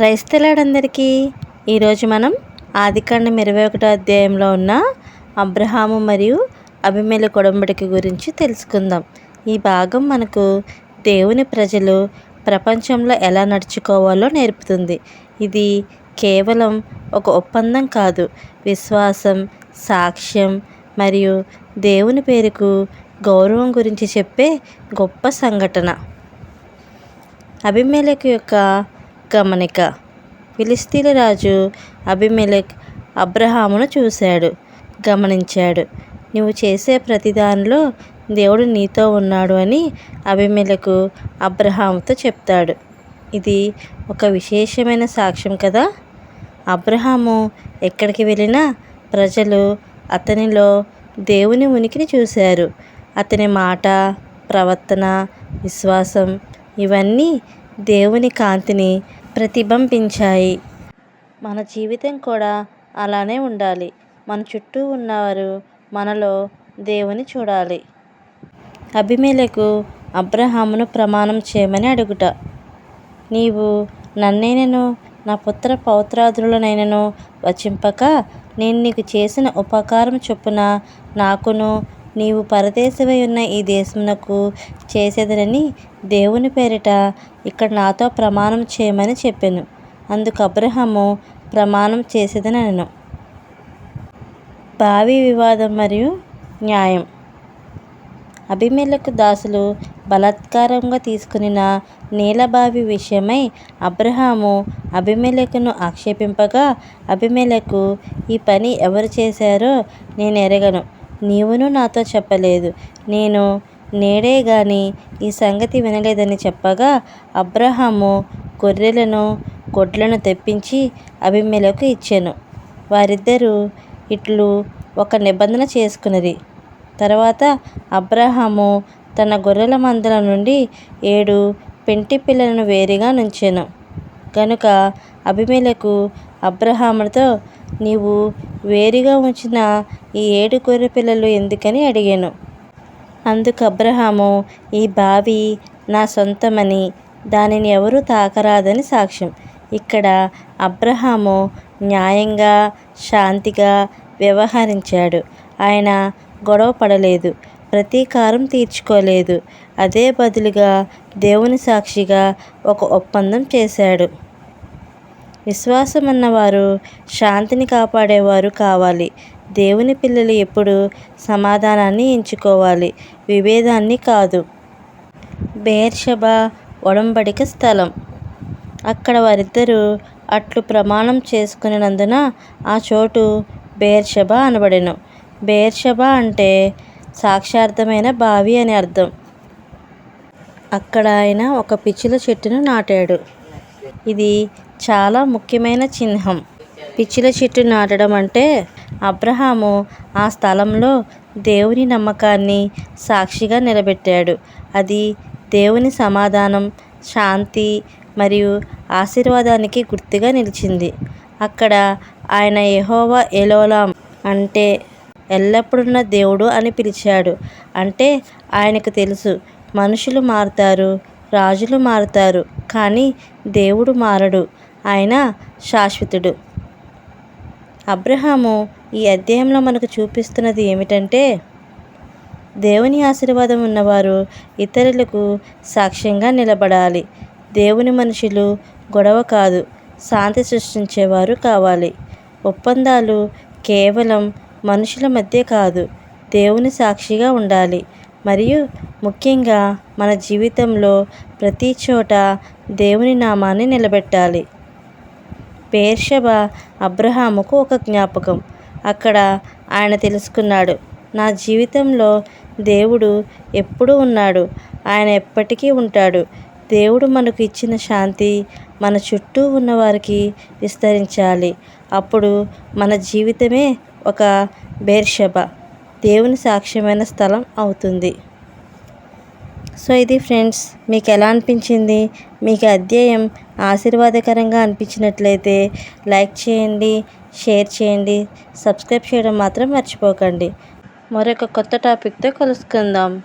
క్రైస్తలాడందరికీ ఈరోజు మనం ఆదికాండం ఇరవై ఒకటో అధ్యాయంలో ఉన్న అబ్రహాము మరియు అభిమేల కొడంబడికి గురించి తెలుసుకుందాం. ఈ భాగం మనకు దేవుని ప్రజలు ప్రపంచంలో ఎలా నడుచుకోవాలో నేర్పుతుంది. ఇది కేవలం ఒక ఒప్పందం కాదు. విశ్వాసం సాక్ష్యం మరియు దేవుని పేరుకు గౌరవం గురించి చెప్పే గొప్ప సంఘటన. అభిమేలకు యొక్క గమనిక. ఫిలిస్తీన్ల రాజు అభిమెలెక్ అబ్రహామును చూశాడు గమనించాడు. నువ్వు చేసే ప్రతిదానిలో దేవుడు నీతో ఉన్నాడు అని అభిమెలకు అబ్రహాముతో చెప్తాడు. ఇది ఒక విశేషమైన సాక్ష్యం కదా. అబ్రహాము ఎక్కడికి వెళ్ళినా ప్రజలు అతనిలో దేవుని ఉనికిని చూశారు. అతని మాట ప్రవర్తన విశ్వాసం ఇవన్నీ దేవుని కాంతిని ప్రతిబింబించాయి. మన జీవితం కూడా అలానే ఉండాలి. మన చుట్టూ ఉన్నవారు మనలో దేవుని చూడాలి. అభిమేలకు అబ్రహామును ప్రమాణం చేయమని అడుగుట. నీవు నన్నైనను నా పుత్ర పౌత్రాదులనైనను వచింపక నేను నీకు చేసిన ఉపకారం చొప్పున నాకును నీవు పరదేశమై ఉన్న ఈ దేశమునకు చేసేదనని దేవుని పేరిట ఇక్కడ నాతో ప్రమాణం చేయమని చెప్పాను. అందుకు అబ్రహము ప్రమాణం చేసేదనను భావి వివాదం మరియు న్యాయం. అభిమేలకు దాసులు బలాత్కారంగా తీసుకునిన నీలబావి విషయమై అబ్రహాము అభిమేలకును ఆక్షేపింపగా అభిమేలకు ఈ పని ఎవరు చేశారో నేను ఎరగను నీవును నాతో చెప్పలేదు. నేను నేడే గాని ఈ సంగతి వినలేదని చెప్పగా అబ్రహాము గొర్రెలను గొడ్లను తెప్పించి అభిమేలకు ఇచ్చాను. వారిద్దరూ ఇట్లు ఒక నిబంధన చేసుకున్నది తర్వాత అబ్రహాము తన గొర్రెల మందల నుండి ఏడు పెంటి పిల్లలను వేరుగా నుంచెను. గనుక అభిమేలకు అబ్రహాముతో నీవు వేరుగా ఉంచిన ఈ ఏడు గొర్రె పిల్లలు ఎందుకని అడిగాను. అందుకు అబ్రహాము ఈ బావి నా సొంతమని దానిని ఎవరూ తాకరాదని సాక్ష్యం. ఇక్కడ అబ్రహాము న్యాయంగా శాంతిగా వ్యవహరించాడు. ఆయన గొడవ పడలేదు ప్రతీకారం తీర్చుకోలేదు. అదే బదులుగా దేవుని సాక్షిగా ఒక ఒప్పందం చేశాడు. విశ్వాసం అన్నవారు శాంతిని కాపాడేవారు కావాలి. దేవుని పిల్లలు ఎప్పుడు సమాధానాన్ని ఎంచుకోవాలి. విభేదాన్ని కాదు. బేర్షబ ఒడంబడిక స్థలం. అక్కడ వారిద్దరూ అట్లు ప్రమాణం చేసుకునేనందున ఆ చోటు బేర్షబ అనబడెను. బేర్షబ అంటే సాక్షార్థమైన బావి అని అర్థం. అక్కడ ఆయన ఒక పిచ్చిల చెట్టును నాటాడు. ఇది చాలా ముఖ్యమైన చిహ్నం. పిచ్చిల చెట్టు నాటడం అంటే అబ్రహాము ఆ స్థలంలో దేవుని నమ్మకాన్ని సాక్షిగా నిలబెట్టాడు. అది దేవుని సమాధానం శాంతి మరియు ఆశీర్వాదానికి గుర్తుగా నిలిచింది. అక్కడ ఆయన యహోవా ఎలోలాం అంటే ఎల్లప్పుడున్న దేవుడు అని పిలిచాడు. అంటే ఆయనకు తెలుసు మనుషులు మారుతారు రాజులు మారుతారు కానీ దేవుడు మారడు. ఆయన శాశ్వతుడు. అబ్రహాము ఈ అధ్యాయంలో మనకు చూపిస్తున్నది ఏమిటంటే దేవుని ఆశీర్వాదం ఉన్నవారు ఇతరులకు సాక్ష్యంగా నిలబడాలి. దేవుని మనుషులు గొడవ కాదు శాంతి సృష్టించేవారు కావాలి. ఒప్పందాలు కేవలం మనుషుల మధ్య కాదు దేవుని సాక్షిగా ఉండాలి. మరియు ముఖ్యంగా మన జీవితంలో ప్రతి చోట దేవుని నామాన్ని నిలబెట్టాలి. బేర్షబ అబ్రహాముకు ఒక జ్ఞాపకం. అక్కడ ఆయన తెలుసుకున్నాడు నా జీవితంలో దేవుడు ఎప్పుడూ ఉన్నాడు ఆయన ఎప్పటికీ ఉంటాడు. దేవుడు మనకు ఇచ్చిన శాంతి మన చుట్టూ ఉన్నవారికి విస్తరించాలి. అప్పుడు మన జీవితమే ఒక బేర్షబ దేవుని సాక్ష్యమైన స్థలం అవుతుంది. సో ఇది ఫ్రెండ్స్ మీకు ఎలా అనిపించింది? మీకు అధ్యాయం ఆశీర్వాదకరంగా అనిపించినట్లయితే లైక్ చేయండి షేర్ చేయండి సబ్స్క్రైబ్ చేయడం మాత్రం మర్చిపోకండి. మరొక కొత్త టాపిక్తో కలుసుకుందాం.